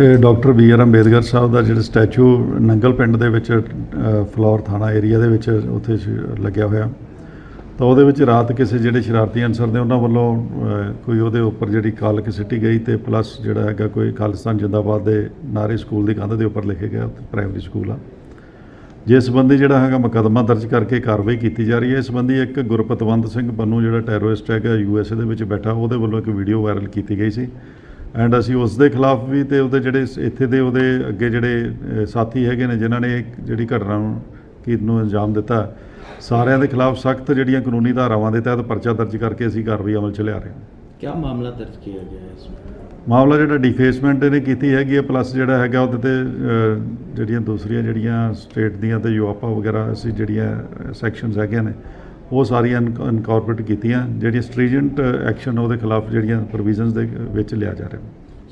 ਇਹ doctor B R Ambedkar Sahib ਦਾ ਜਿਹੜਾ statue Nangal ਪਿੰਡ ਦੇ ਵਿੱਚ ਅ, ਫਲੋਰ ਥਾਣਾ ਏਰੀਆ ਦੇ ਵਿੱਚ ਉੱਥੇ ਲੱਗਿਆ ਹੋਇਆ। ਤਾਂ ਉਹਦੇ ਵਿੱਚ ਰਾਤ ਕਿਸੇ ਜਿਹੜੇ ਸ਼ਰਾਰਤੀ ਅਨਸਰ ਨੇ ਉਹਨਾਂ ਵੱਲੋਂ ਕੋਈ ਉਹਦੇ ਉੱਪਰ ਜਿਹੜੀ ਕਾਲਕ ਸਿੱਟੀ ਗਈ ਤੇ ਪਲੱਸ ਜਿਹੜਾ ਹੈਗਾ ਕੋਈ ਖਾਲਿਸਤਾਨ ਜਿੰਦਾਬਾਦ ਦੇ ਨਾਰੇ ਸਕੂਲ ਦੀ ਕੰਧ ਦੇ ਉੱਪਰ ਲਿਖੇ ਗਿਆ ਉੱਥੇ ਪ੍ਰਾਇਮਰੀ ਸਕੂਲ ਆ। ਜਿਸ ਸੰਬੰਧੀ ਜਿਹੜਾ ਹੈਗਾ ਮੁਕੱਦਮਾ ਦਰਜ ਕਰਕੇ ਕਾਰਵਾਈ ਕੀਤੀ ਜਾ ਰਹੀ ਹੈ ਇਸ ਸੰਬੰਧੀ ਇੱਕ ਗੁਰਪਤਵੰਤ ਸਿੰਘ ਪੰਨੂ ਜਿਹੜਾ ਟੈਰੋਰਿਸਟ ਹੈਗਾ ਯੂ ਐਸ ਏ ਦੇ ਵਿੱਚ ਬੈਠਾ ਉਹਦੇ ਵੱਲੋਂ ਇੱਕ ਵੀਡੀਓ ਵਾਇਰਲ ਕੀਤੀ ਗਈ ਸੀ। ਐਂਡ ਅਸੀਂ ਉਸ ਦੇ ਖਿਲਾਫ ਵੀ ਤੇ ਉਹਦੇ ਜਿਹੜੇ ਇੱਥੇ ਦੇ ਉਹਦੇ ਅੱਗੇ ਜਿਹੜੇ ਸਾਥੀ ਹੈਗੇ ਨੇ ਜਿਨ੍ਹਾਂ ਨੇ ਜਿਹੜੀ ਘਟਨਾ ਨੂੰ ਕੀ ਨੂੰ ਅੰਜਾਮ ਦਿੱਤਾ ਸਾਰਿਆਂ ਦੇ ਖਿਲਾਫ ਸਖਤ ਜਿਹੜੀਆਂ ਕਾਨੂੰਨੀ ਧਾਰਾਵਾਂ ਦੇ ਤਹਿਤ ਪਰਚਾ ਦਰਜ ਕਰਕੇ ਅਸੀਂ ਕਾਰਵਾਈ ਅਮਲ 'ਚ ਲਿਆ ਰਹੇ ਹਾਂ। ਕੀ ਮਾਮਲਾ ਦਰਜ ਕੀਤਾ ਗਿਆ ਹੈ ਇਸ ਮਾਮਲਾ ਜਿਹੜਾ ਡਿਫੇਸਮੈਂਟ ਇਹਨੇ ਕੀਤੀ ਹੈਗੀ ਹੈ ਪਲੱਸ ਜਿਹੜਾ ਹੈਗਾ ਉਹਦੇ ਤੇ ਜਿਹੜੀਆਂ ਦੂਸਰੀਆਂ ਜਿਹੜੀਆਂ ਸਟੇਟ ਦੀਆਂ ਤੇ ਯੂਆਪਾ ਵਗੈਰਾ ਅਸੀਂ ਜਿਹੜੀਆਂ ਸੈਕਸ਼ਨਸ ਹੈਗੀਆਂ ਨੇ ਉਹ ਸਾਰੀਆਂ ਇਨਕੋਰਪੋਰੇਟ ਕੀਤੀਆਂ ਜਿਹੜੀਆਂ ਸਟ੍ਰੀਜੈਂਟ ਐਕਸ਼ਨ ਉਹਦੇ ਖਿਲਾਫ ਜਿਹੜੀਆਂ ਪ੍ਰੋਵੀਜ਼ਨਸ ਦੇ ਵਿੱਚ ਲਿਆ ਜਾ ਰਿਹਾ।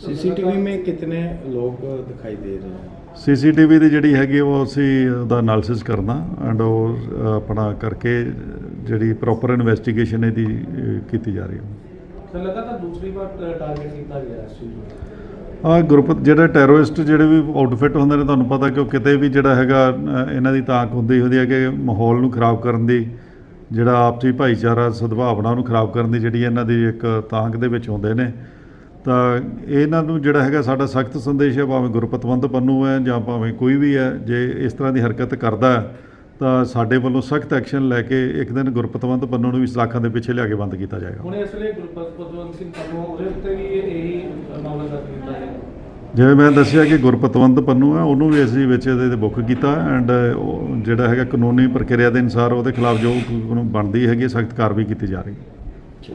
ਸੀਸੀਟੀਵੀ ਮੇ ਕਿਤਨੇ ਲੋਕ ਦਿਖਾਈ ਦੇ ਰਹੇ ਹਨ ਸੀਸੀਟੀਵੀ ਦੀ ਜਿਹੜੀ ਹੈਗੀ ਉਹ ਅਸੀਂ ਉਹਦਾ ਐਨਾਲਿਸਿਸ ਕਰਨਾ ਐਂਡ ਉਹ ਆਪਣਾ ਕਰਕੇ ਜਿਹੜੀ ਪ੍ਰੋਪਰ ਇਨਵੈਸਟੀਗੇਸ਼ਨ ਇਹਦੀ ਕੀਤੀ ਜਾ ਰਹੀ ਹੈ। ਸਰ ਲਗਾਤਾਰ ਦੂਸਰੀ ਵਾਰ ਟਾਰਗੇਟ ਕੀਤਾ ਗਿਆ ਇਸ ਚੀਜ਼ ਆ ਗਰੁੱਪ ਜਿਹੜਾ ਟੈਰੋਰਿਸਟ ਜਿਹੜੇ ਵੀ ਆਊਟਫਿਟ ਹੁੰਦੇ ਨੇ ਤੁਹਾਨੂੰ ਪਤਾ ਕਿ ਉਹ ਕਿਤੇ ਵੀ ਜਿਹੜਾ ਹੈਗਾ ਇਹਨਾਂ ਦੀ ਤਾਕ ਹੁੰਦੀ ਹੁੰਦੀ ਹੈ ਕਿ ਮਾਹੌਲ ਨੂੰ ਖਰਾਬ ਕਰਨ ਦੀ ਜਿਹੜਾ ਆਪਸੀ ਭਾਈਚਾਰਾ ਸਦਭਾਵਨਾ ਨੂੰ ਖਰਾਬ ਕਰਨ ਦੀ ਜਿਹੜੀ ਇਹਨਾਂ ਦੀ ਇੱਕ ਤਾਂਗ ਦੇ ਵਿੱਚ ਹੁੰਦੇ ਨੇ, ਤਾਂ ਇਹਨਾਂ ਨੂੰ ਜਿਹੜਾ ਹੈਗਾ ਸਾਡਾ ਸਖਤ ਸੰਦੇਸ਼ ਹੈ, ਭਾਵੇਂ ਗੁਰਪਤਵੰਤ ਪੰਨੂ ਹੈ ਜਾਂ ਭਾਵੇਂ ਕੋਈ ਵੀ ਹੈ, ਜੇ ਇਸ ਤਰ੍ਹਾਂ ਦੀ ਹਰਕਤ ਕਰਦਾ ਤਾਂ ਸਾਡੇ ਵੱਲੋਂ ਸਖਤ ਐਕਸ਼ਨ ਲੈ ਕੇ ਇੱਕ ਦਿਨ ਗੁਰਪਤਵੰਤ ਪੰਨੂ ਨੂੰ ਵੀ ਸਲਾਖਾਂ ਦੇ ਪਿੱਛੇ ਲਿਆ ਕੇ ਬੰਦ ਕੀਤਾ ਜਾਏਗਾ। ਹੁਣ ਇਸ ਲਈ ਗੁਰਪਤਵੰਤ ਸਿੰਘ ਪੰਨੂ, ਉਹਦੇ ਉੱਤੇ ਵੀ ਇਹੀ ਮਾਮਲਾ ਦਰਜ ਕੀਤਾ ਹੈ ਜਿਵੇਂ ਮੈਂ ਦੱਸਿਆ ਕਿ ਗੁਰਪਤਵੰਤ ਪੰਨੂ ਹੈ ਉਹਨੂੰ ਵੀ ਅਸੀਂ ਵਿੱਚ ਇਹਦੇ ਤੇ ਬੁੱਕ ਕੀਤਾ ਐਂਡ ਜਿਹੜਾ ਹੈਗਾ ਕਾਨੂੰਨੀ ਪ੍ਰਕਿਰਿਆ ਦੇ ਅਨੁਸਾਰ ਉਹਦੇ ਖਿਲਾਫ ਜੋ ਕਾਨੂੰਨ ਬਣਦੀ ਹੈਗੀ, ਸਖਤ ਕਾਰਵਾਈ ਕੀਤੀ ਜਾ ਰਹੀ ਹੈ।